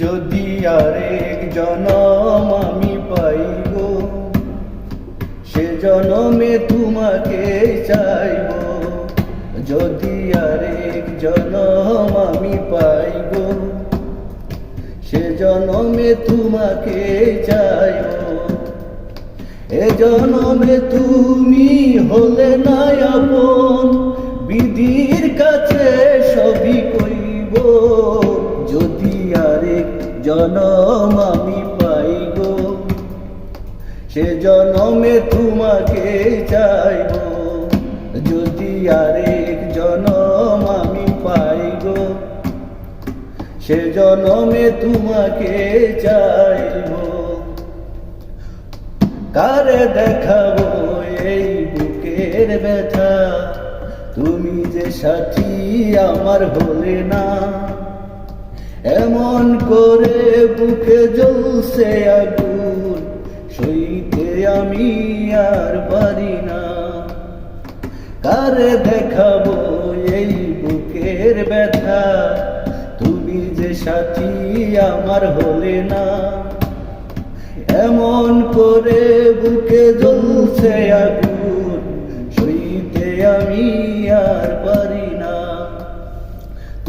যদি আরেক জনম আমি পাইব সে জনমে তোমাকে চাইব। যদি আরেক জনম আমি পাইব সে জনমে তোমাকে চাইব। এ জনমে তুমি হলে না আপন, বিধির কাছে সবই আরেক জনম আমি পাইব সে জনমে তোমাকে চাইব। যদি আরেক জনম আমি পাইব সে জনমে তোমাকে চাইব। কারে দেখাবো এই বুকের ব্যথা? তুমি যে সাথী আমার হলে না। এমন করে বুকে জ্বলছে আগুন, সইতে আমি আর পারি না। কারে দেখাবো এই বুকের ব্যথা? তুমি যে সাথী, আমার হলে না। এমন করে বুকে জ্বলছে আগুন, সইতে আমি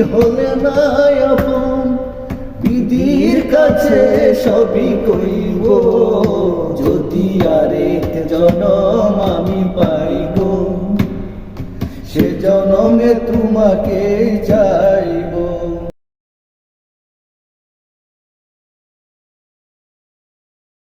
হলে না আপন। কাছে সবই কইব, যদি আরেক জনম আমি পাইব। সে জনমে তোমাকে চাইব